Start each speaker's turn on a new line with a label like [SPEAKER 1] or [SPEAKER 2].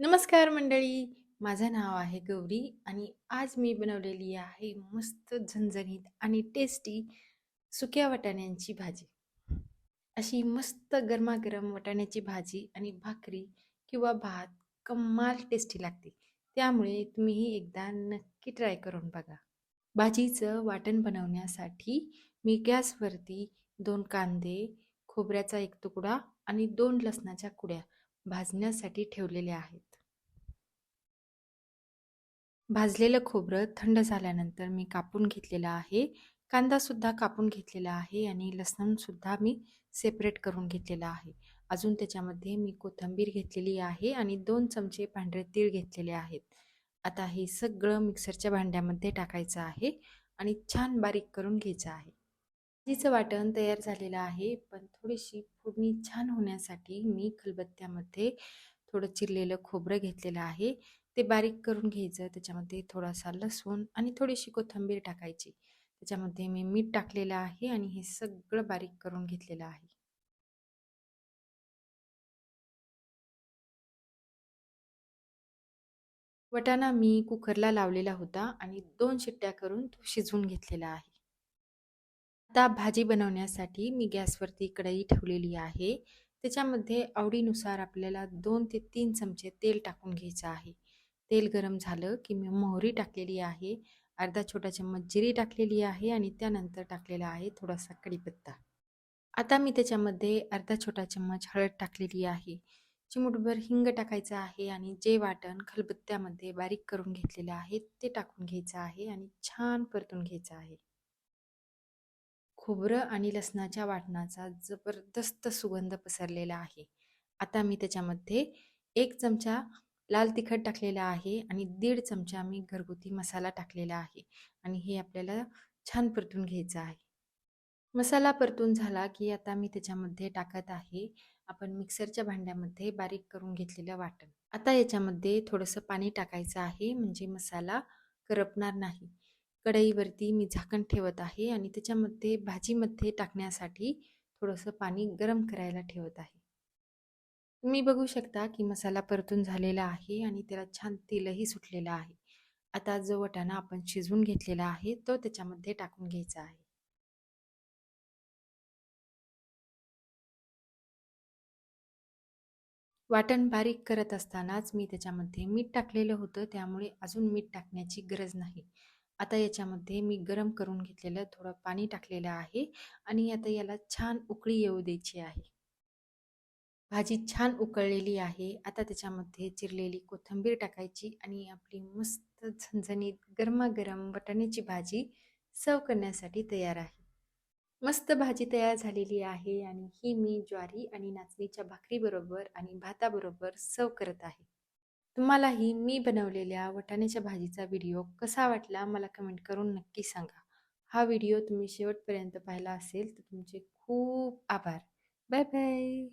[SPEAKER 1] नमस्कार मंडळी माझं नाव आहे गौरी आणि आज मी बनवलेली आहे मस्त झणझणीत आणि टेस्टी सुक्या वाटाण्यांची भाजी. अशी मस्त गरमागरम वाटाण्याची भाजी आणि भाकरी किंवा भात कमाल टेस्टी लागते. त्यामुळे तुम्हीही एकदा नक्की ट्राय करून बघा. भाजीचं वाटण बनवण्यासाठी मी गॅसवरती दोन कांदे खोबऱ्याचा एक तुकडा आणि दोन लसणाच्या कुड्या भाजण्यासाठी ठेवलेले आहेत. भाजलेलं खोबरं थंड झाल्यानंतर मी कापून घेतलेलं आहे. कांदासुद्धा कापून घेतलेला आहे आणि लसणसुद्धा मी सेपरेट करून घेतलेला आहे. अजून त्याच्यामध्ये मी कोथिंबीर घेतलेली आहे आणि दोन चमचे पांढरे तीळ घेतलेले आहेत. आता हे सगळं मिक्सरच्या भांड्यामध्ये टाकायचं आहे आणि छान बारीक करून घ्यायचं आहे. भाजीचं वाटण तयार झालेलं आहे पण थोडीशी फोडणी छान होण्यासाठी मी खलबत्त्यामध्ये थोडं चिरलेलं खोबरं घेतलेलं आहे. ते बारीक करून घ्यायचं त्याच्यामध्ये थोडासा लसूण आणि थोडीशी कोथिंबीर टाकायची. त्याच्यामध्ये मी मीठ टाकलेलं आहे आणि हे सगळं बारीक करून घेतलेलं आहे. वटाणा मी कुकरला लावलेला होता आणि दोन शिट्ट्या करून तो शिजवून घेतलेला आहे. आता भाजी बनवण्यासाठी मी गॅसवरती कढई ठेवलेली आहे. त्याच्यामध्ये आवडीनुसार आपल्याला दोन ते तीन चमचे तेल टाकून घ्यायचं आहे. तेल गरम झालं की मी मोहरी टाकलेली आहे. अर्धा छोटा चम्मच जिरी टाकलेली आहे आणि त्यानंतर टाकलेला आहे थोडासा कढीपत्ता. आता मी त्याच्यामध्ये अर्धा छोटा चम्मच हळद टाकलेली आहे. चिमुटभर हिंग टाकायचं आहे आणि जे वाटण खलबत्त्यामध्ये बारीक करून घेतलेलं आहे ते टाकून घ्यायचं आहे आणि छान परतून घ्यायचं आहे. खोबरं आणि लसणाच्या वाटणाचा जबरदस्त सुगंध पसरलेला आहे. आता मी त्याच्यामध्ये एक चमचा लाल तिखट टाकलेला आहे आणि दीड चमचा मी घरगुती मसाला टाकलेला आहे आणि हे आपल्याला छान परतून घ्यायचं आहे. मसाला परतून झाला की आता मी त्याच्यामध्ये टाकत आहे आपण मिक्सरच्या भांड्यामध्ये बारीक करून घेतलेलं वाटण. आता याच्यामध्ये थोडंसं पाणी टाकायचं आहे म्हणजे मसाला करपणार नाही. कढईवरती मी झाकण ठेवत आहे आणि त्याच्यामध्ये भाजीमध्ये टाकण्यासाठी थोडंसं पाणी गरम करायला ठेवत आहे. तुम्ही बघू शकता की मसाला परतून झालेला आहे आणि त्याला छान तेलही सुटलेलं आहे. आता जो वटाणा आपण शिजवून घेतलेला आहे तो त्याच्यामध्ये टाकून घ्यायचा आहे. वाटण बारीक करत असतानाच मी त्याच्यामध्ये मीठ टाकलेलं होतं त्यामुळे अजून मीठ टाकण्याची गरज नाही. आता याच्यामध्ये मी गरम करून घेतलेलं थोडं पाणी टाकलेलं आहे आणि आता याला छान उकळी येऊ द्यायची आहे. भाजी छान उकळलेली आहे. आता त्याच्यामध्ये चिरलेली कोथिंबीर टाकायची आणि आपली मस्त झणझणीत गरमागरम वटाण्याची भाजी सर्व करण्यासाठी तयार आहे. मस्त भाजी तयार झालेली आहे आणि ही मी ज्वारी आणि नाचणीच्या भाकरीबरोबर आणि भाताबरोबर सर्व करत आहे. तुम्हालाही मी बनवलेल्या वटाण्याच्या भाजीचा व्हिडिओ कसा वाटला मला कमेंट करून नक्की सांगा. हा व्हिडिओ तुम्ही शेवटपर्यंत पाहिला असेल तर तुमचे खूप आभार. Bye bye.